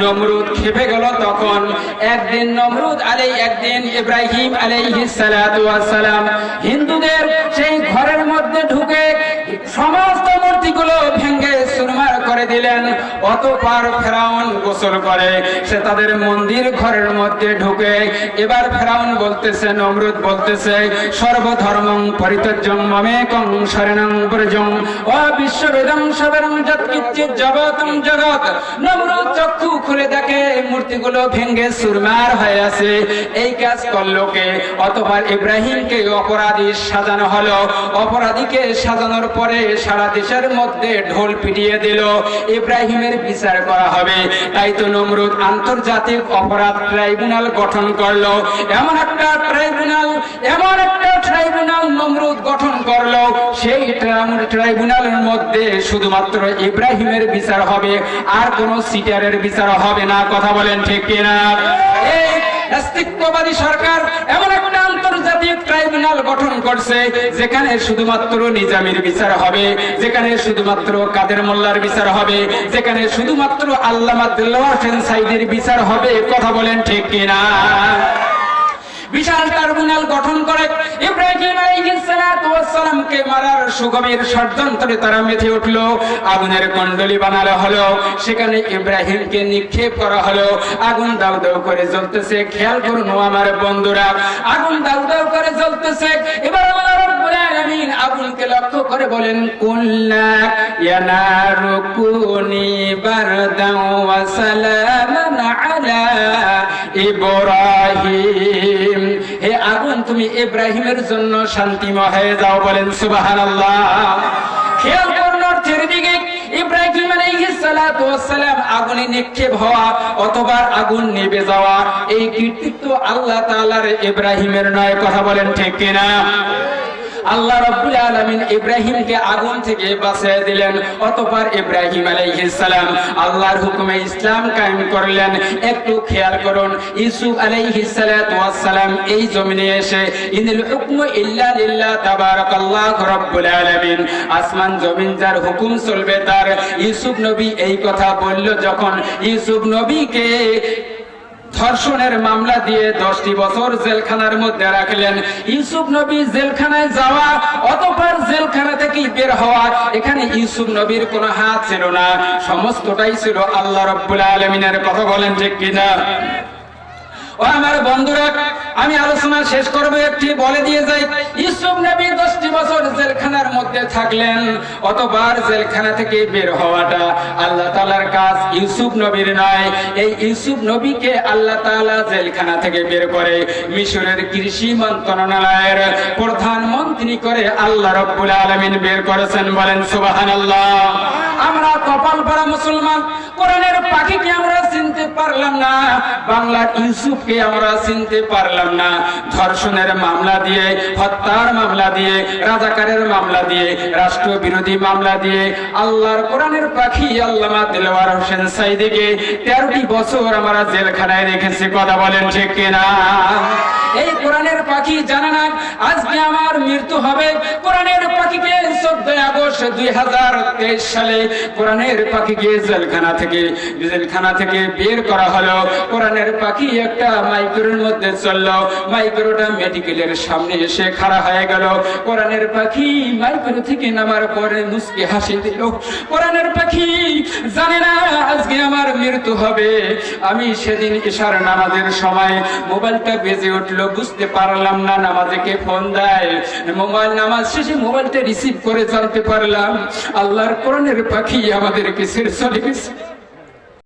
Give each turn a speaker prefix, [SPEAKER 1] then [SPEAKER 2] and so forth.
[SPEAKER 1] নমরুদ তখন। একদিন নমরুদ একদিন সালাম। হিন্দুদের সেই ঘরের মধ্যে ঢুকে সমস্ত মূর্তিগুলো ভেঙে সুরমার করে দিলেন। অতঃপর ফেরাউন গোসল করে, সে তাদের মন্দির ঘরের মধ্যে ঢুকে, এবার ফেরাউন বলতেছে, নমরুদ বলতেছে, সর্বধর্মং পরিত্যাজ্যং মমেকং শরণং ব্রজং। ও বিশ্ববেদং সবেরং যৎকিঞ্চিৎ জগতং জগৎ নমরুদ চক্ষু খুলে দেখে, মূর্তিগুলো ভেঙে সুরমার হয়ে আছে। এই কাজ করল কে? অতঃপর ইব্রাহিমকে অপরাধী সাজানো হলো। অপরাধীকে সাজানোর পরে সারা দেশের মধ্যে ঢোল পিটিয়ে দিল। ইব্রাহিমের বিচার করা হবে। তাই তো নমরুদ আন্তর্জাতিক অপরাধ ট্রাইব্যুনাল গঠন করল। এমন একটা ট্রাইব্যুনাল, এমন একটা ট্রাইব্যুনাল নমরুদ গঠন করল। সেই ট্রাইব্যুনালের মধ্যে শুধুমাত্র ইব্রাহিমের বিচার হবে, আর কোন সিটারের বিচার হবে না। কথা বলেন ঠিক কিনা? এই নাস্তিকবাদী সরকার এমন ট্রাইব্যুনাল গঠন করছে, যেখানে শুধুমাত্র নিজামির বিচার হবে, যেখানে শুধুমাত্র কাদের মোল্লার বিচার হবে, যেখানে শুধুমাত্র আল্লামা হোসেন সাইদের বিচার হবে, কথা বলেন ঠিক কিনা? বিশাল ট্রাইব্যুনাল গঠন করে ইব্রাহিম আলাইহিস সালাতু ওয়াস সালামকে মারার সুগমের ষড়যন্ত্রে তারা মেতে উঠল। আগুনের কুণ্ডলী বানানো হলো। সেখানে ইব্রাহিমকে নিক্ষেপ করা হলো। আগুন দাউ দাউ করে জ্বলতেছে। খেয়াল করুন আমার বন্ধুরা, আগুন দাউ দাউ করে জ্বলতেছে। এবার আল্লাহ আগুনকে লক্ষ্য করে বলেন, কুল্লা ইয়া নারু কুনি বারদাও ইব্রাহিম। তুমি ইব্রাহিমের জন্য শান্তিময় হয়ে যাও বলেন সুবহানাল্লাহ। খেয়াল করুন অর্থের দিকে অথবা আগুন যাওয়া, এই আল্লাহ ইব্রাহিমের নয়, কথা বলেন ঠিক কিনা? আল্লাহ রাব্বুল আলামিন ইব্রাহিমকে আগুন থেকে বাঁচিয়ে দিলেন, অতঃপর ইব্রাহিম আলাইহিস সালাম আল্লাহর হুকুমে ইসলাম কায়েম করলেন। একটু খেয়াল করুন ওয়াস সালাম এই জমিনে এসে, ইনিল হুকমু ইল্লা লিল্লাহ তাবারাকাল্লাহু রাব্বুল আলামিন। আসমান জমিন যার হুকুম চলবে তার। ইউসুফ নবী এই কথা বলল যখন ইউসুফ নবীকে ধর্ষণের মামলা দিয়ে দশটি বছর জেলখানার মধ্যে রাখলেন। ইউসুফ নবী জেলখানায় যাওয়া, অতপর জেলখানা থেকে বের হওয়া, এখানে ইউসুফ নবীর কোনো হাত ছিল না। সমস্তটাই ছিল আল্লাহ রব্বুল আলমিনের কথা বলেন ঠিক কিনা? ও আমার বন্ধুরা, আমি আলোচনা শেষ করব একটি, বলে দিয়ে যাই। ইউসুফ নবী দশটি বছর জেলখানার মধ্যে থাকলেন, অতবার জেলখানা থেকে বের হওয়াটা আল্লাহ তালার কাজ। ইউসুফ নবীর নয় এই ইউসুফ নবীকে আল্লাহ তালা জেলখানা থেকে বের করে মিশরের কৃষি মন্ত্রণালয়ের প্রধানমন্ত্রী করে আল্লাহ রব্বুল আলমিন বের করেছেন বলেন, সুবহানাল্লাহ। আমরা কপাল পাড়া মুসলমান। কোরআনের পাখিকে আমরা চিনতে পারলাম না? বাংলার ইউসুফকে আমরা চিনতে পারলাম না। ধর্ষণের মামলা দিয়ে, হত্যার মামলা দিয়ে, রাজাকারের মামলা দিয়ে রাষ্ট্র বিরোধী মামলা দিয়ে আল্লাহর কোরআনের পাখি আল্লামা দিলওয়ার হোসেন সাইদিকে তেরোটি বছর আমরা জেলখানায় রেখেছি। কথা বলেন ঠিক কিনা? এই কোরআনের পাখি জানে না, আজকে আমার মৃত্যু হবে। কোরআনের পাখিকে চোদ্দই আগস্ট দুই হাজার তেইশ সালে কোরআনের পাখিকে জেলখানা থেকে জেলখানা থেকে বের করা হলো। কোরআনের পাখি একটা মাইক্রোর মধ্যে চলল। মাইক্রোটা মেডিকেলের সামনে এসে খাড়া হয়ে গেল। কোরআনের পাখি মাইক্রো থেকে নামার পরে মুসকে হাসি দিল। কোরআনের পাখি জানে না, আজকে আমার মৃত্যু হবে। আমি সেদিন ঈশার নামাজের সময় মোবাইলটা বেজে উঠল। বুঝতে পারলাম না, নামাজে কে ফোন দেয়? মোবাইল নামাজ শেষে মোবাইলটা রিসিভ করে জানতে পারলাম, আল্লাহর কোরআনের পাখি আমাদেরকে শেষ চলে গেছে।